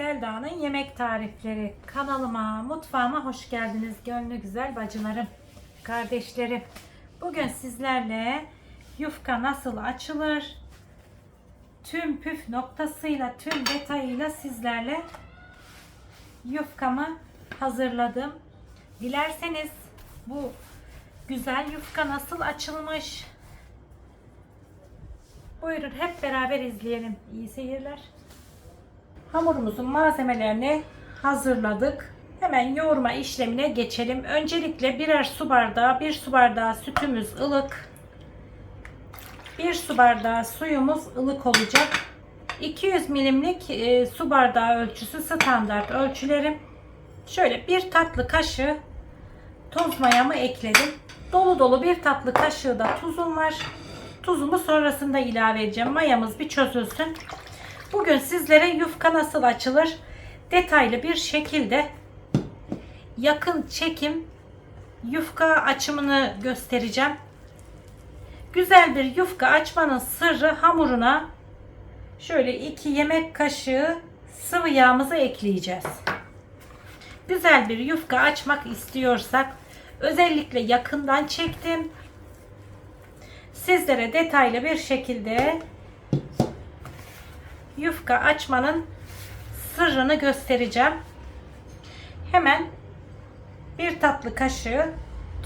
Selda'nın yemek tarifleri kanalıma, mutfağıma hoş geldiniz. Gönlü güzel bacılarım, kardeşlerim. Bugün sizlerle yufka nasıl açılır? Tüm püf noktasıyla, tüm detayıyla sizlerle yufkamı hazırladım. Dilerseniz bu güzel yufka nasıl açılmış? Buyurun hep beraber izleyelim. İyi seyirler. Hamurumuzun malzemelerini hazırladık. Hemen yoğurma işlemine geçelim. Öncelikle birer su bardağı, bir su bardağı sütümüz ılık. Bir su bardağı suyumuz ılık olacak. 200 milimlik e, su bardağı ölçüsü standart ölçülerim. Şöyle bir tatlı kaşığı toz mayamı ekledim. Dolu dolu bir tatlı kaşığı da tuzum var. Tuzumu sonrasında ilave edeceğim. Mayamız bir çözülsün. Bugün sizlere yufka nasıl açılır detaylı bir şekilde yakın çekim yufka açımını göstereceğim. Güzel bir yufka açmanın sırrı hamuruna şöyle 2 yemek kaşığı sıvı yağımızı ekleyeceğiz. Güzel bir yufka açmak istiyorsak özellikle yakından çektim. Sizlere detaylı bir şekilde yufka açmanın sırrını göstereceğim. Hemen bir tatlı kaşığı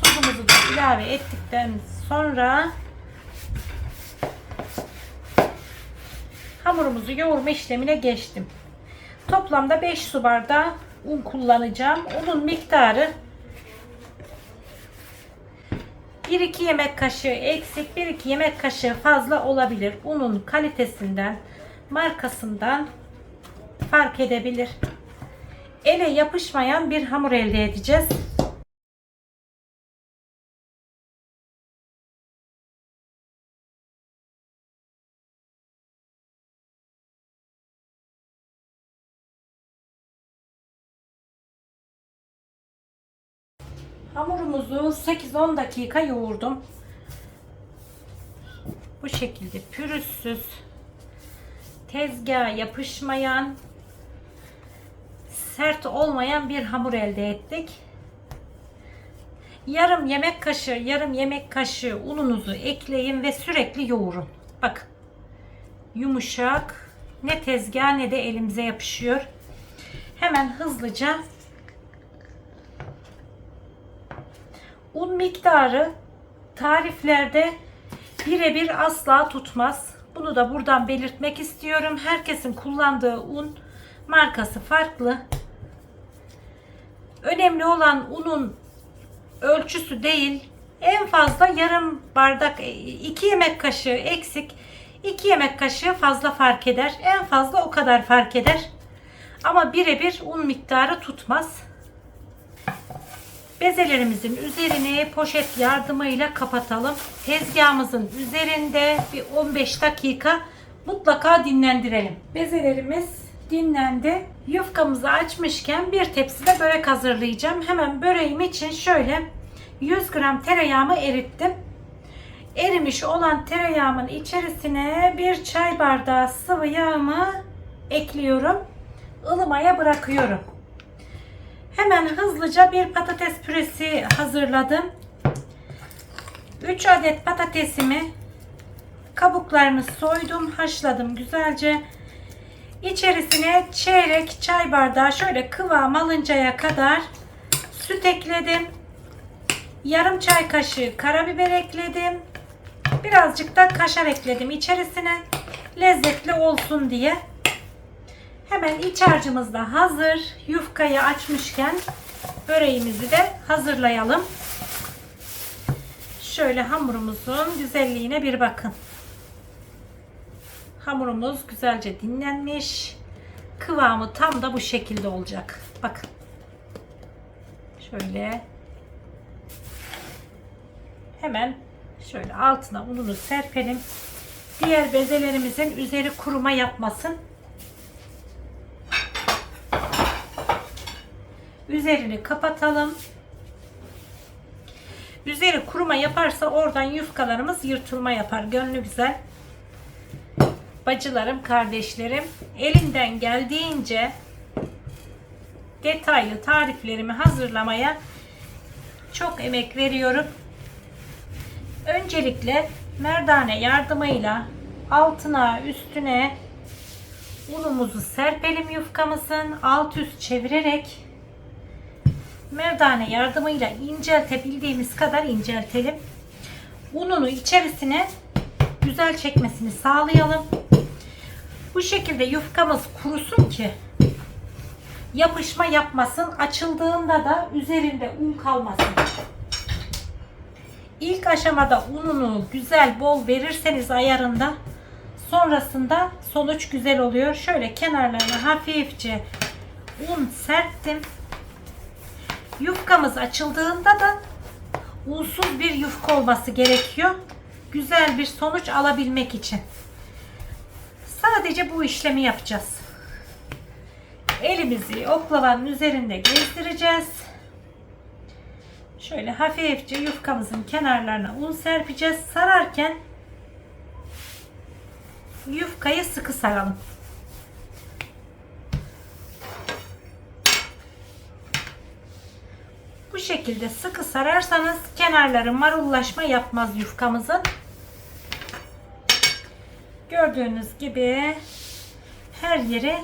tuzumuzu da ilave ettikten sonra hamurumuzu yoğurma işlemine geçtim. Toplamda 5 su bardağı un kullanacağım. Unun miktarı 1-2 yemek kaşığı eksik, 1-2 yemek kaşığı fazla olabilir. Unun kalitesinden, markasından fark edebilir. Ele yapışmayan bir hamur elde edeceğiz. Hamurumuzu 8-10 dakika yoğurdum. Bu şekilde pürüzsüz, tezgaha yapışmayan, sert olmayan bir hamur elde ettik. Yarım yemek kaşığı, yarım yemek kaşığı ununuzu ekleyin ve sürekli yoğurun. Bakın. Yumuşak, ne tezgah ne de elimize yapışıyor. Hemen hızlıca Un miktarı tariflerde birebir asla tutmaz. Bunu da buradan belirtmek istiyorum. Herkesin kullandığı un markası farklı. Önemli olan unun ölçüsü değil. En fazla yarım bardak 2 yemek kaşığı eksik 2 yemek kaşığı fazla fark eder. En fazla o kadar fark eder. Ama birebir un miktarı tutmaz. Bezelerimizin üzerini poşet yardımıyla kapatalım. Tezgahımızın üzerinde bir 15 dakika mutlaka dinlendirelim. Bezelerimiz dinlendi. Yufkamızı açmışken bir tepside börek hazırlayacağım. Hemen böreğim için şöyle 100 gram tereyağımı erittim. Erimiş olan tereyağımın içerisine bir çay bardağı sıvı yağımı ekliyorum. ılımaya bırakıyorum. Hemen hızlıca bir patates püresi hazırladım. 3 adet patatesimi kabuklarını soydum, haşladım güzelce. İçerisine çeyrek çay bardağı şöyle kıvam alıncaya kadar süt ekledim. Yarım çay kaşığı karabiber ekledim. Birazcık da kaşar ekledim içerisine. Lezzetli olsun diye. Hemen iç harcımız da hazır. Yufkayı açmışken böreğimizi de hazırlayalım. Şöyle hamurumuzun güzelliğine bir bakın. Hamurumuz güzelce dinlenmiş. Kıvamı tam da bu şekilde olacak. Bakın. Şöyle hemen şöyle altına ununu serpelim. Diğer bezelerimizin üzeri kuruma yapmasın. Üzerini kapatalım. Üzeri kuruma yaparsa oradan yufkalarımız yırtılma yapar. Gönlü güzel. Bacılarım, kardeşlerim elinden geldiğince detaylı tariflerimi hazırlamaya çok emek veriyorum. Öncelikle merdane yardımıyla altına üstüne unumuzu serpelim yufkamızın alt üst çevirerek merdane yardımıyla inceltebildiğimiz kadar inceltelim. Ununu içerisine güzel çekmesini sağlayalım. Bu şekilde yufkamız kurusun ki yapışma yapmasın. Açıldığında da üzerinde un kalmasın. İlk aşamada ununu güzel bol verirseniz ayarında sonrasında sonuç güzel oluyor. Şöyle kenarlarına hafifçe un serptim. Yufkamız açıldığında da unsuz bir yufka olması gerekiyor. Güzel bir sonuç alabilmek için. Sadece bu işlemi yapacağız. Elimizi oklavanın üzerinde gezdireceğiz. Şöyle hafifçe yufkamızın kenarlarına un serpeceğiz. Sararken yufkayı sıkı saralım. Bu şekilde sıkı sararsanız kenarları marullaşma yapmaz yufkamızın. Gördüğünüz gibi her yeri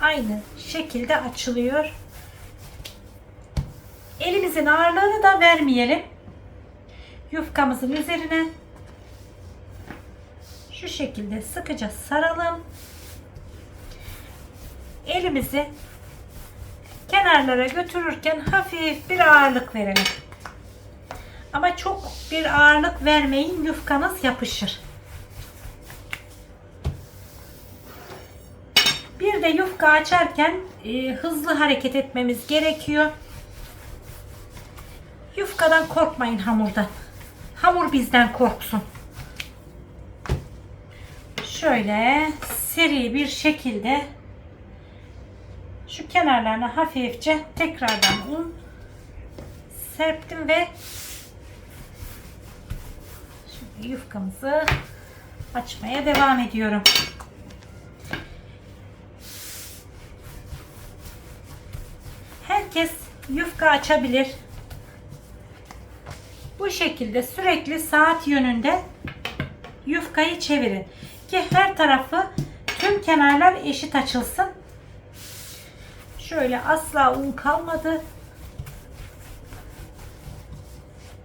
aynı şekilde açılıyor. Elimizin ağırlığını da vermeyelim. Yufkamızın üzerine şu şekilde sıkıca saralım. Elimizi kenarlara götürürken hafif bir ağırlık verelim. Ama çok bir ağırlık vermeyin yufkanız yapışır. Bir de yufka açarken e, hızlı hareket etmemiz gerekiyor. Yufkadan korkmayın hamurdan. Hamur bizden korksun. Şöyle seri bir şekilde şu kenarlarına hafifçe tekrardan un serptim ve şimdi yufkamızı açmaya devam ediyorum. Herkes yufka açabilir. Bu şekilde sürekli saat yönünde yufkayı çevirin ki her tarafı tüm kenarlar eşit açılsın. Şöyle asla un kalmadı.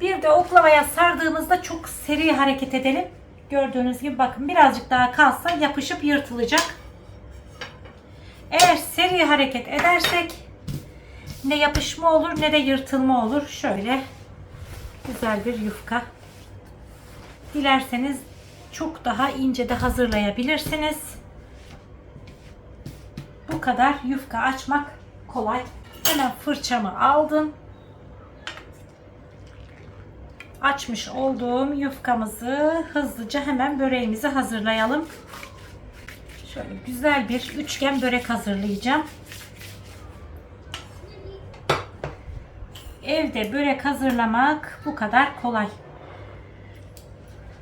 Bir de oklavaya sardığımızda çok seri hareket edelim. Gördüğünüz gibi bakın birazcık daha kalsa yapışıp yırtılacak. Eğer seri hareket edersek ne yapışma olur ne de yırtılma olur. Şöyle güzel bir yufka. Dilerseniz çok daha ince de hazırlayabilirsiniz. Bu kadar yufka açmak kolay. Hemen fırçamı aldım. Açmış olduğum yufkamızı hızlıca hemen böreğimizi hazırlayalım. Şöyle güzel bir üçgen börek hazırlayacağım. Evde börek hazırlamak bu kadar kolay.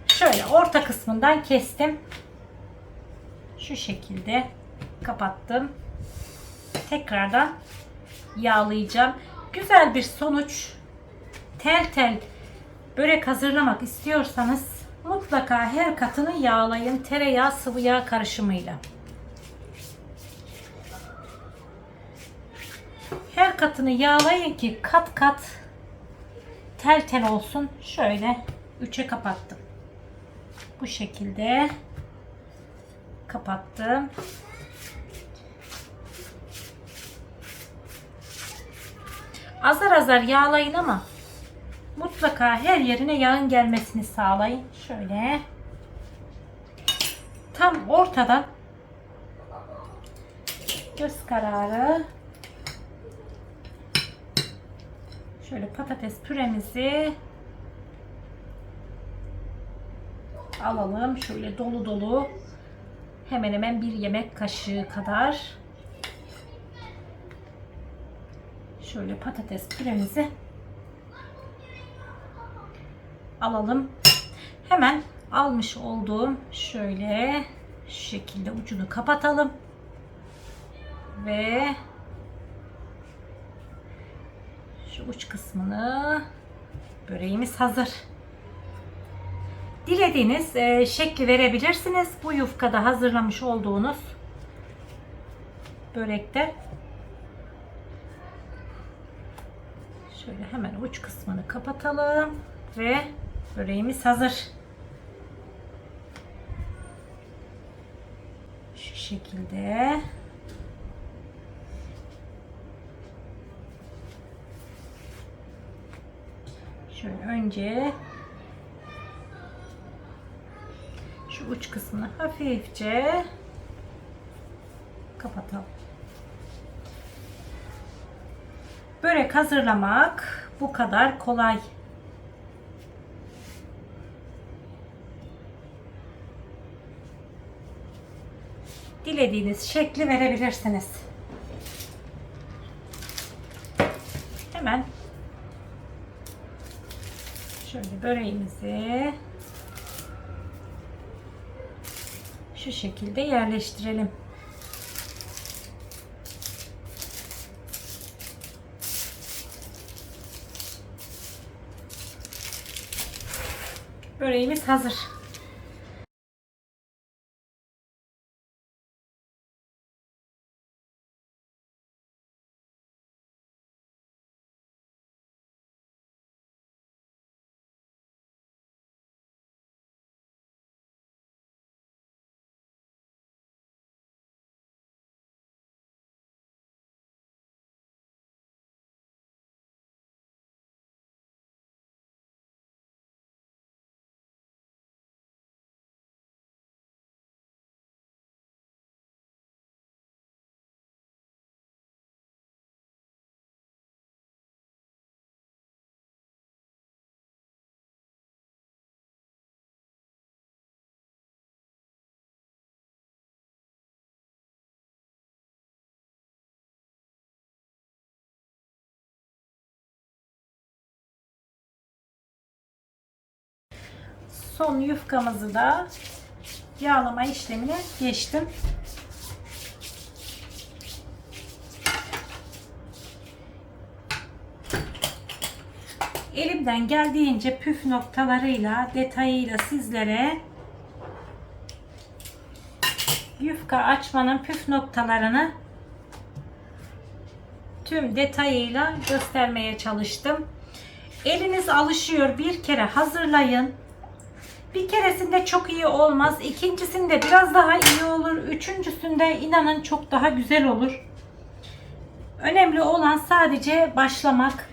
Şöyle orta kısmından kestim. Şu şekilde kapattım. Tekrardan yağlayacağım. Güzel bir sonuç. Tel tel börek hazırlamak istiyorsanız mutlaka her katını yağlayın. Tereyağı sıvı yağ karışımıyla. Her katını yağlayın ki kat kat tel tel olsun. Şöyle üçe kapattım. Bu şekilde kapattım. Azar azar yağlayın ama mutlaka her yerine yağın gelmesini sağlayın. Şöyle tam ortada göz kararı şöyle patates püremizi alalım. Şöyle dolu dolu hemen hemen bir yemek kaşığı kadar şöyle patates püremizi alalım. Hemen almış olduğum şöyle şu şekilde ucunu kapatalım ve uç kısmını böreğimiz hazır. Dilediğiniz e, şekli verebilirsiniz. Bu yufkada hazırlamış olduğunuz börekte. Şöyle hemen uç kısmını kapatalım ve böreğimiz hazır. Şu şekilde. Şöyle önce şu uç kısmını hafifçe kapatalım. Börek hazırlamak bu kadar kolay. Dilediğiniz şekli verebilirsiniz. Hemen şöyle böreğimizi şu şekilde yerleştirelim. Böreğimiz hazır. Son yufkamızı da yağlama işlemine geçtim. Elimden geldiğince püf noktalarıyla, detayıyla sizlere yufka açmanın püf noktalarını tüm detayıyla göstermeye çalıştım. Eliniz alışıyor. Bir kere hazırlayın. Bir keresinde çok iyi olmaz. İkincisinde biraz daha iyi olur. Üçüncüsünde inanın çok daha güzel olur. Önemli olan sadece başlamak.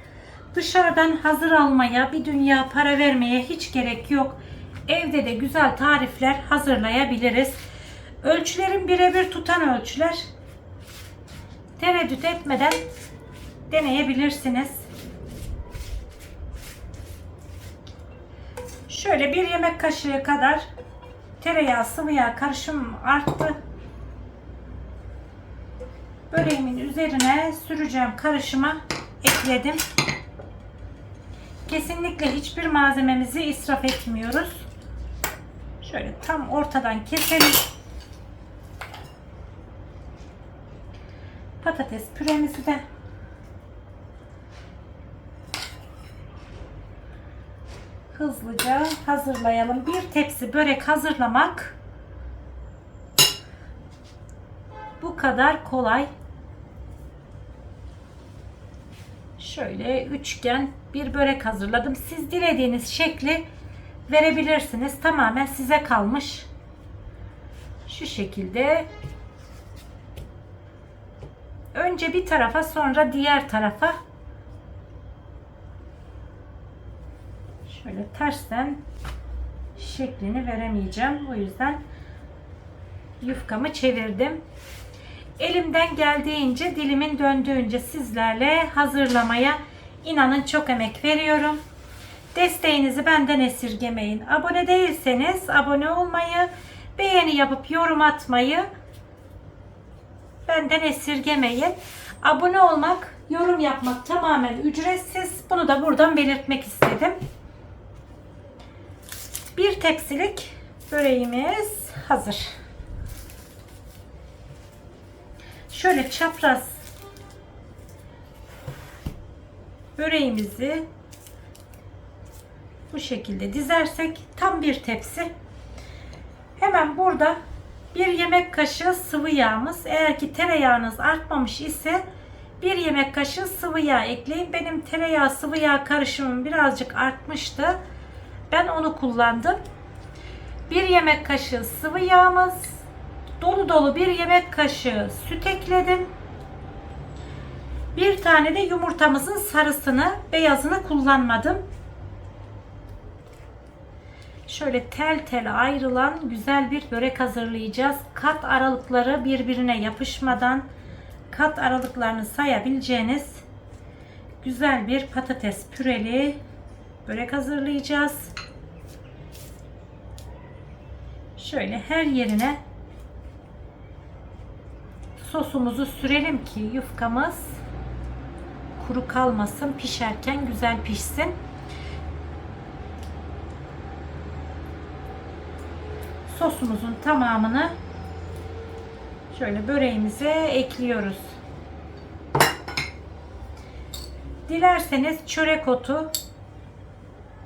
Dışarıdan hazır almaya, bir dünya para vermeye hiç gerek yok. Evde de güzel tarifler hazırlayabiliriz. Ölçülerin birebir tutan ölçüler. Tereddüt etmeden deneyebilirsiniz. Şöyle bir yemek kaşığı kadar tereyağı sıvı yağ karışım arttı. Böreğimin üzerine süreceğim karışıma ekledim. Kesinlikle hiçbir malzememizi israf etmiyoruz. Şöyle tam ortadan keselim. Patates püremizi de hızlıca hazırlayalım. Bir tepsi börek hazırlamak bu kadar kolay. Şöyle üçgen bir börek hazırladım. Siz dilediğiniz şekli verebilirsiniz. Tamamen size kalmış. Şu şekilde önce bir tarafa sonra diğer tarafa Şöyle tersten şeklini veremeyeceğim. O yüzden yufkamı çevirdim. Elimden geldiğince, dilimin döndüğünce sizlerle hazırlamaya inanın çok emek veriyorum. Desteğinizi benden esirgemeyin. Abone değilseniz abone olmayı, beğeni yapıp yorum atmayı benden esirgemeyin. Abone olmak, yorum yapmak tamamen ücretsiz. Bunu da buradan belirtmek istedim. Bir tepsilik böreğimiz hazır. Şöyle çapraz böreğimizi bu şekilde dizersek tam bir tepsi. Hemen burada bir yemek kaşığı sıvı yağımız. Eğer ki tereyağınız artmamış ise bir yemek kaşığı sıvı yağ ekleyin. Benim tereyağı sıvı yağ karışımım birazcık artmıştı. Ben onu kullandım. Bir yemek kaşığı sıvı yağımız. Dolu dolu bir yemek kaşığı süt ekledim. Bir tane de yumurtamızın sarısını, beyazını kullanmadım. Şöyle tel tel ayrılan güzel bir börek hazırlayacağız. Kat aralıkları birbirine yapışmadan kat aralıklarını sayabileceğiniz güzel bir patates püreli börek hazırlayacağız. Şöyle her yerine sosumuzu sürelim ki yufkamız kuru kalmasın, pişerken güzel pişsin. Sosumuzun tamamını şöyle böreğimize ekliyoruz. Dilerseniz çörek otu,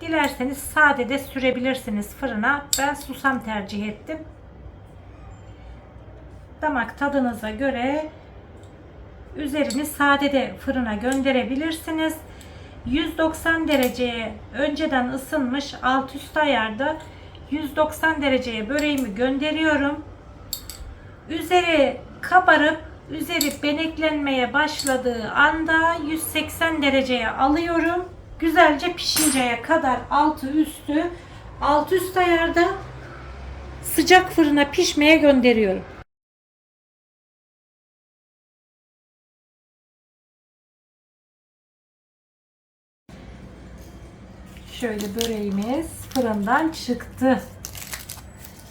dilerseniz sade de sürebilirsiniz fırına. Ben susam tercih ettim. Damak tadınıza göre üzerini sade de fırına gönderebilirsiniz. 190 dereceye önceden ısınmış alt üst ayarda 190 dereceye böreğimi gönderiyorum. Üzeri kabarıp üzeri beneklenmeye başladığı anda 180 dereceye alıyorum. Güzelce pişinceye kadar altı üstü alt üst ayarda sıcak fırına pişmeye gönderiyorum. Şöyle böreğimiz fırından çıktı.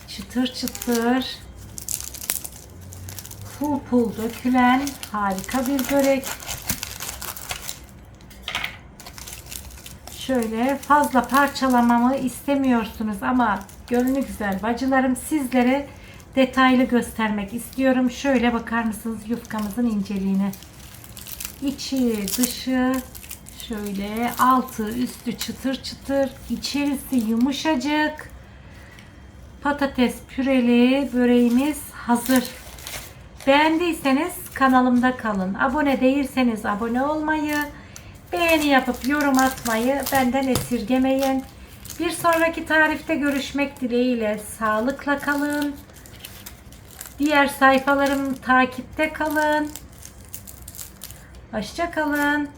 Çıtır çıtır. Pul pul dökülen harika bir börek. Şöyle fazla parçalamamı istemiyorsunuz ama gönlü güzel bacılarım sizlere detaylı göstermek istiyorum. Şöyle bakar mısınız yufkamızın inceliğine. İçi, dışı, Şöyle altı üstü çıtır çıtır, içerisi yumuşacık. Patates püreli böreğimiz hazır. Beğendiyseniz kanalımda kalın. Abone değilseniz abone olmayı, beğeni yapıp yorum atmayı benden esirgemeyin. Bir sonraki tarifte görüşmek dileğiyle sağlıkla kalın. Diğer sayfalarım takipte kalın. Hoşça kalın.